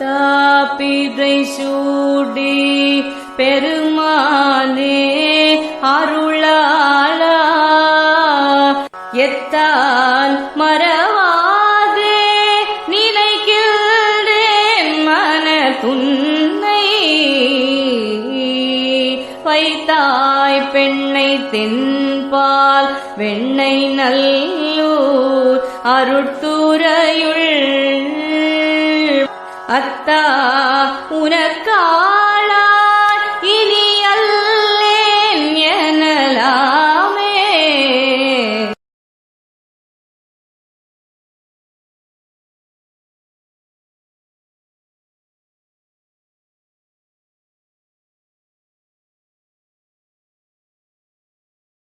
பித்தாபிதை சூடி பெருமானே அருளாளா. எத்தான் மறவாதே நினைக்கின்றேன் மன துன்னை. வைத்தாய் பெண்ணை தென்பால் வெண்ணை நல்லூர் அருட்துறையுள் அத்தா உனக்கா